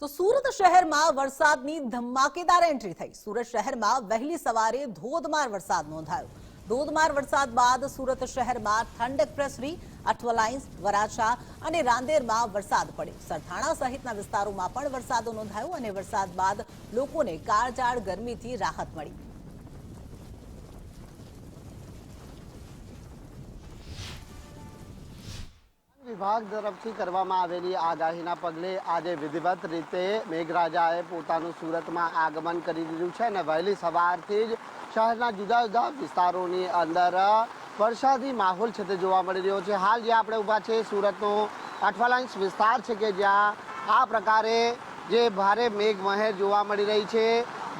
તો સુરત શહેરમાં વરસાદની ધમાકેદાર એન્ટ્રી થઈ. સુરત શહેરમાં વહેલી સવારે ધોધમાર વરસાદ નોંધાયો. ધોધમાર વરસાદ બાદ સુરત શહેરમાં ઠંડક પ્રસરી. અઠવલાઇન્સ, વરાછા અને રાંદેરમાં વરસાદ પડ્યો. સરથાણા સહિતના વિસ્તારોમાં પણ વરસાદો નોંધાયો અને વરસાદ બાદ લોકોને કાળજાળ ગરમીથી રાહત મળી. વિભાગ તરફથી કરવામાં આવેલી આગાહીના પગલે આજે વિધિવત રીતે મેઘરાજાએ પોતાનું સુરતમાં આગમન કરી દીધું છે અને વહેલી સવારથી જ શહેરના જુદા જુદા વિસ્તારોની અંદર વરસાદી માહોલ છે તે જોવા મળી રહ્યો છે. હાલ જે આપણે ઊભા છે સુરતનો અઠવાલાંશ વિસ્તાર છે કે જ્યાં આ પ્રકારે જે ભારે મેઘમહેર જોવા મળી રહી છે,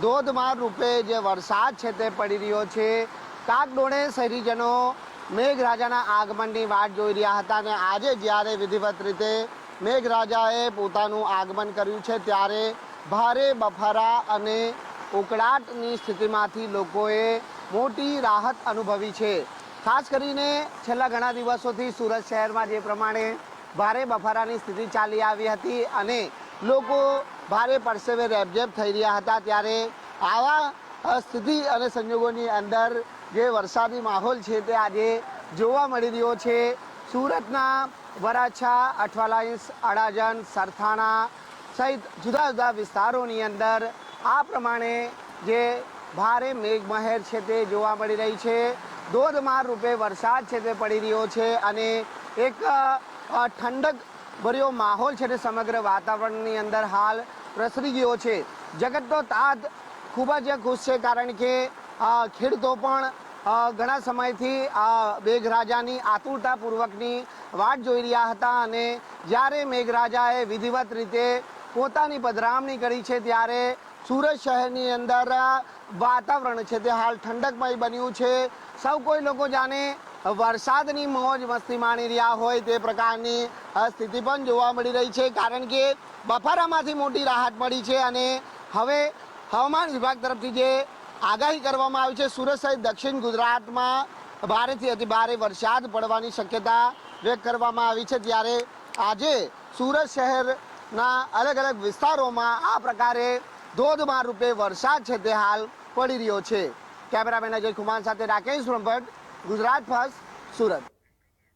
ધોધમાર રૂપે જે વરસાદ છે તે પડી રહ્યો છે. કાગડોળે શહેરીજનો મેઘરાજાના આગમનની વાટ જોઈ રહ્યા હતા અને આજે જ્યારે વિધિવત રીતે મેઘરાજાએ પોતાનું આગમન કર્યું છે, ત્યારે ભારે બફારા અને ઉકળાટની સ્થિતિમાંથી લોકોએ મોટી રાહત અનુભવી છે. ખાસ કરીને છેલ્લા ઘણા દિવસોથી સુરત શહેરમાં જે પ્રમાણે ભારે બફારાની સ્થિતિ ચાલી આવી હતી અને લોકો ભારે પરસેવે રેબઝેબ થઈ રહ્યા હતા, ત્યારે આવા સ્થિતિ અને સંજોગોની અંદર જે વરસાદી માહોલ છે તે આજે જોવા મળી રહ્યો છે. સુરતના વરાછા અઠવાલાઈન્સ અડાજણ, સરથાણા સહિત જુદા જુદા વિસ્તારોની અંદર આ પ્રમાણે જે ભારે મેઘમહેર છે તે જોવા મળી રહી છે. ધોધમાર રૂપે વરસાદ છે તે પડી રહ્યો છે અને એક ઠંડક ભર્યો માહોલ છે તે સમગ્ર વાતાવરણની અંદર હાલ પ્રસરી ગયો છે. જગતનો તાત ખૂબ જ ખુશ છે કારણ કે ખેડૂતો પણ ઘણા સમયથી આ મેઘરાજાની આતુરતાપૂર્વકની વાટ જોઈ રહ્યા હતા અને જ્યારે મેઘરાજાએ વિધિવત રીતે પોતાની પધરામણી કરી છે ત્યારે સુરત શહેરની અંદર વાતાવરણ છે તે હાલ ઠંડકમય બન્યું છે. સૌ કોઈ લોકો જાણે વરસાદની મોજ મસ્તી માણી રહ્યા હોય તે પ્રકારની સ્થિતિ પણ જોવા મળી રહી છે કારણ કે બફારામાંથી મોટી રાહત મળી છે અને હવે હવામાન વિભાગ તરફથી જે આગાહી કરવામાં આવી છે, સુરત સહિત દક્ષિણ ગુજરાતમાં ભારેથી અતિ ભારે વરસાદ પડવાની શક્યતા વ્યક્ત કરવામાં આવી છે. ત્યારે આજે સુરત શહેરના અલગ અલગ વિસ્તારોમાં આ પ્રકારે ધોધમાર રૂપે વરસાદ છે તે હાલ પડી રહ્યો છે. કેમેરામેન અજય કુમાર સાથે રાકેશ બ્રહ્મભટ્ટ, ગુજરાત ફર્સ્ટ, સુરત.